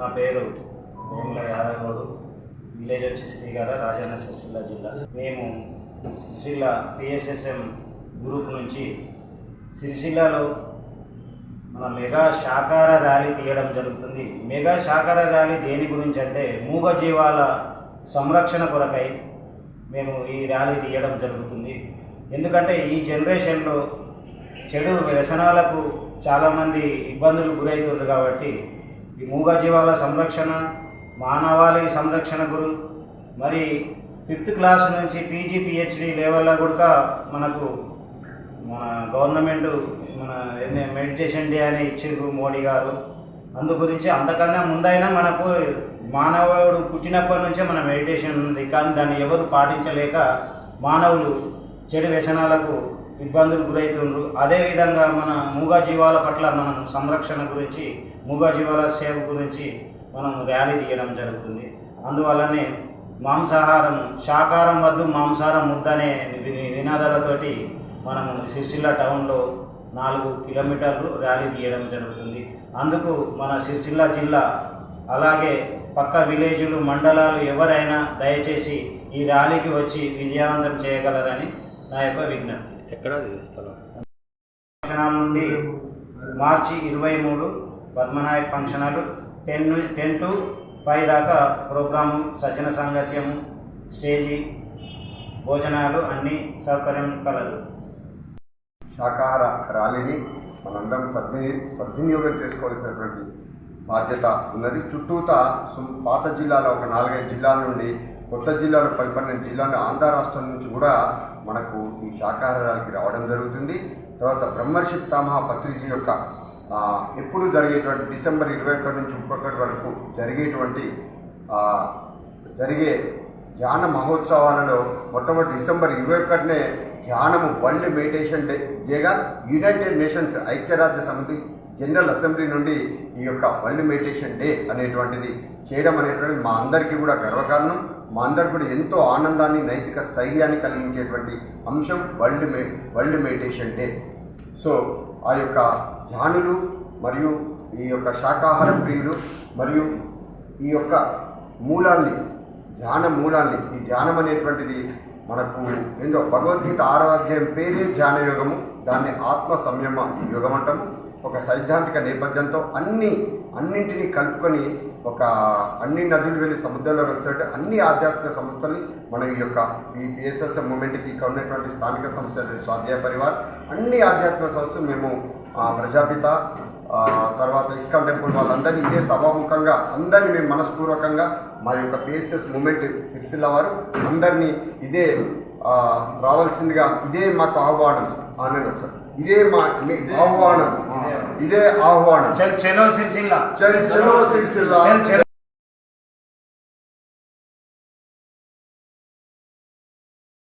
నా పేరు వేముల యాదగౌడు విలేజ్ వచ్చి శ్రీగార రాజన్న సిరిసిల్ల జిల్లా. మేము సిరిసిల్ల పిఎస్ఎస్ఎం గ్రూప్ నుంచి సిరిసిల్లలో మన మెగా శాకార ర్యాలీ తీయడం జరుగుతుంది. మెగా శాకార ర్యాలీ దేని గురించి అంటే మూగ జీవాల సంరక్షణ కొరకై మేము ఈ ర్యాలీ తీయడం జరుగుతుంది. ఎందుకంటే ఈ జనరేషన్లో చెడు వ్యసనాలకు చాలామంది ఇబ్బందులు గురవుతున్నారు కాబట్టి ఈ మూగజీవాల సంరక్షణ మానవాళి సంరక్షణ గురు. మరి ఫిఫ్త్ క్లాస్ నుంచి పీజీ పిహెచ్డి లెవెల్లో కూడా మనకు మన గవర్నమెంట్ మన ఏంది మెడిటేషన్ డే అని ఇచ్చారు మోడీ గారు. అందు గురించి అంతకన్నా ముందైనా మనకు మానవుడు పుట్టినప్పటి నుంచే మన మెడిటేషన్ ఉంది. కానీ దాన్ని ఎవరు పాటించలేక మానవులు చెడు వ్యసనాలకు ఇబ్బందులు గురవుతుండ్రు అదేవిధంగా మన మూగజీవాల పట్ల మనం సంరక్షణ గురించి మూగ జీవాల సేవ గురించి మనం ర్యాలీ తీయడం జరుగుతుంది. అందువల్లనే మాంసాహారం శాకాహారం వద్దు మాంసాహారం ముద్దనే వి- నినాదాలతోటి మనం సిరిసిల్ల టౌన్లో నాలుగు కిలోమీటర్లు ర్యాలీ తీయడం జరుగుతుంది. అందుకు మన సిరిసిల్ల జిల్లా అలాగే పక్క విలేజులు మండలాలు ఎవరైనా దయచేసి ఈ ర్యాలీకి వచ్చి విజయవంతం చేయగలరని నా యొక్క విజ్ఞప్తి. ఎక్కడ స్థలం? నుండి మార్చి ఇరవై మూడు Padmanayak function hall ten ten to five దాకా ప్రోగ్రాము సజ్జన సాంగత్యము స్టేజీ భోజనాలు అన్ని సౌకర్యం కలదు. శాకాహార ర్యాలీని మనందరం సద్విని సద్వినియోగం చేసుకోవాల్సినటువంటి బాధ్యత ఉన్నది. చుట్టూత సు- పాత జిల్లాలో ఒక నాలుగైదు జిల్లాల నుండి కొత్త జిల్లాలో పది పన్నెండు జిల్లాలు ఆంధ్ర రాష్ట్రం నుంచి కూడా మనకు ఈ శాఖాహారాలకి రావడం జరుగుతుంది. తర్వాత బ్రహ్మర్షి తామహ పత్రిజీ యొక్క ఎప్పుడు జరిగేటువంటి డిసెంబర్ ఇరవై ఒకటి నుంచి ముప్పై ఒకటి వరకు జరిగేటువంటి జరిగే ధ్యాన మహోత్సవాలలో మొట్టమొదటి డిసెంబర్ ఇరవై ఒకటినే ధ్యానము వరల్డ్ మెడిటేషన్ డే డేగా యునైటెడ్ నేషన్స్ ఐక్యరాజ్య సమితి జనరల్ అసెంబ్లీ నుండి ఈ యొక్క వరల్డ్ మెడిటేషన్ డే అనేటువంటిది చేయడం అనేటువంటిది మా అందరికీ కూడా గర్వకారణం. మా అందరు కూడా ఎంతో ఆనందాన్ని నైతిక స్థైర్యాన్ని కలిగించేటువంటి అంశం world may world meditation day. So ఆ యొక్క ధ్యానులు మరియు ఈ యొక్క శాకాహార ప్రియులు మరియు ఈ యొక్క మూలాన్ని ధ్యాన మూలాన్ని ఈ ధ్యానం అనేటువంటిది మనకు ఏందో భగవద్గీత ఆరోగ్యం పేరే ధ్యాన యోగము దాన్ని ఆత్మ సంయమ యోగం అంటాము ఒక సైద్ధాంతిక నేపథ్యంతో అన్ని అన్నింటినీ కలుపుకొని ఒక అన్ని నదులు వెళ్ళి సముద్రంలో కలిసినట్టు అన్ని ఆధ్యాత్మిక సంస్థల్ని మన ఈ యొక్క ఈ పిఎస్ఎస్ మూమెంట్కి ఇక్కడ ఉన్నటువంటి స్థానిక సంస్థలు స్వాధ్యాయ పరివార్ అన్ని ఆధ్యాత్మిక సంస్థలు మేము ప్రజాపిత తర్వాత ఇస్కాన్ టెంపుల్ వాళ్ళందరినీ ఇదే సభాముఖంగా అందరినీ మేము మనస్పూర్వకంగా మా యొక్క పిఎస్ఎస్ మూమెంట్ సిరిసిల్ల వారు అందరినీ ఇదే రావాల్సిందిగా ఇదే మాకు ఆహ్వానం. ఆన్లైన్ ఒకసారి ఇదే మా ఆహ్వానం. ఇదే. ఆహ్వానం. చల్ సిరిసిల్ల. చల్ సిరిసిల్ల.